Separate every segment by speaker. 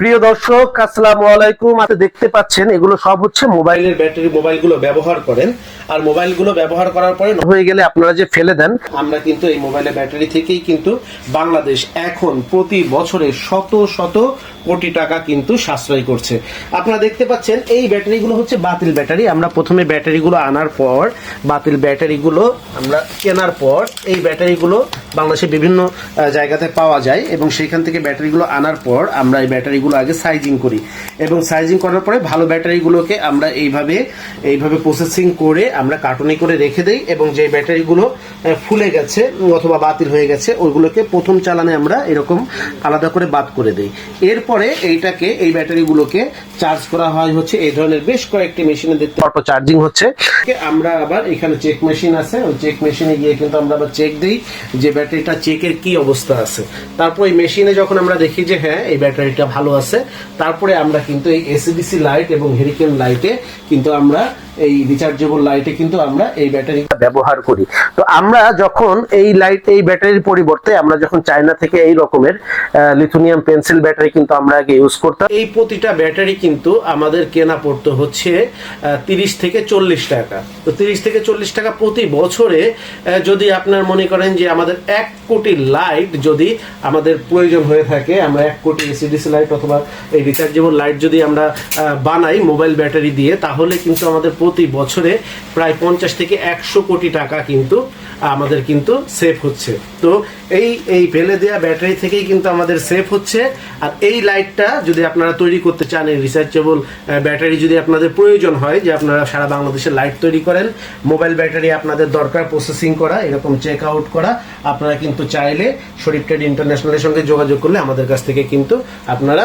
Speaker 1: প্রিয় দর্শক, আসসালামু আলাইকুম। আপনি দেখতে পাচ্ছেন, এগুলো সব হচ্ছে মোবাইলের ব্যাটারি মোবাইলগুলো ব্যবহার করেন। আর মোবাইলগুলো ব্যবহার করার পরে হয়ে গেলে আপনারা যে ফেলে দেন, আমরা কিন্তু এই মোবাইলের ব্যাটারি থেকেই কিন্তু বাংলাদেশ এখন প্রতি বছরে শত শত কোটি টাকা কিন্তু সাশ্রয় করছে। আপনারা দেখতে পাচ্ছেন, এই ব্যাটারিগুলো হচ্ছে বাতিল ব্যাটারি। আমরা প্রথমে ব্যাটারিগুলো আনার পর, বাতিল ব্যাটারিগুলো আমরা কেনার পর এই ব্যাটারিগুলো বাংলাদেশে বিভিন্ন জায়গাতে পাওয়া যায় এবং সেখান থেকে ব্যাটারিগুলো আনার পর আমরা এই ব্যাটারিগুলো আগে সাইজিং করি। এবং সাইজিং করার পরে ভালো ব্যাটারিগুলোকে আমরা এইভাবে এইভাবে প্রসেসিং করে আমরা কার্টুনে করে রেখে দেই এবং যে ব্যাটারিগুলো ফুলে গেছে অথবা বাতিল হয়ে গেছে, ওইগুলোকে প্রথম চালানে আমরা এরকম আলাদা করে বাদ করে দেই। এরপরে এইটাকে, এই ব্যাটারিগুলোকে চার্জ করা হয় হচ্ছে এই ধরনের বেশ কয়েকটি মেশিনে দেখতে অটো চার্জিং হচ্ছে। আমরা আবার এখানে চেক মেশিন আছে, ওই চেক মেশিনে গিয়ে কিন্তু আমরা আবার চেক দিই যে ব্যাটারিটা চেকের কি অবস্থা আছে। তারপর এই মেশিনে যখন আমরা দেখি যে হ্যাঁ এই ব্যাটারিটা ভালো আছে। তারপরে আমরা কিন্তু এই এসিডিসি লাইট এবং হেরিকেন লাইটে কিন্তু আমরা এই রিচার্জেবল লাইটে কিন্তু আমরা এই ব্যাটারিটা ব্যবহার করি। তো আমরা যখন এই লাইট এই ব্যাটারির পরিবর্তে আমরা যখন চায়না থেকে এই রকমের লিথোনিয়াম পেন্সিল ব্যাটারি কিন্তু আমরা আগে ইউজ করতাম। এই প্রতিটা ব্যাটারি কিন্তু আমাদের কেনা পড়তো হচ্ছে তিরিশ থেকে চল্লিশ টাকা। তো তিরিশ থেকে চল্লিশ টাকা প্রতি বছরে যদি আপনার মনে করেন যে আমাদের এক কোটি লাইট যদি আমাদের প্রয়োজন হয়ে থাকে আমরা এক কোটি এসিডিসি লাইট অথবা এই রিচার্জেবল লাইট যদি আমরা বানাই মোবাইল ব্যাটারি দিয়ে, তাহলে কিন্তু আমাদের প্রতি বছরে প্রায় পঞ্চাশ থেকে একশো কোটি টাকা কিন্তু আমাদের কিন্তু সেভ হচ্ছে। তো এই এই ফেলে দেওয়া ব্যাটারি থেকেই কিন্তু আমাদের সেভ হচ্ছে। আর এই লাইটটা যদি আপনারা তৈরি করতে চান, এই রিচার্জেবল ব্যাটারি যদি আপনাদের প্রয়োজন হয়, যে আপনারা সারা বাংলাদেশে লাইট তৈরি করেন মোবাইল ব্যাটারি আপনাদের দরকার প্রসেসিং করা, এরকম চেক আউট করা, আপনারা কিন্তু চাইলে শরীফ ট্রেড ইন্টারন্যাশনালের সঙ্গে যোগাযোগ করলে আমাদের কাছ থেকে কিন্তু আপনারা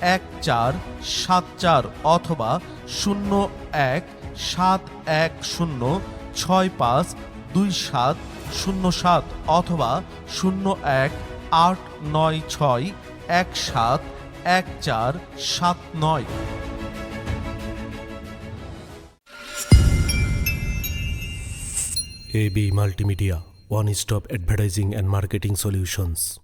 Speaker 2: এক চার সাত চার অথবা শূন্য এক সাত এক শূন্য ছয় পাঁচ দুই সাত শূন্য সাত অথবা শূন্য এক আট নয় ছয় এক সাত এক চার সাত নয়
Speaker 3: AB Multimedia, one stop advertising and marketing solutions.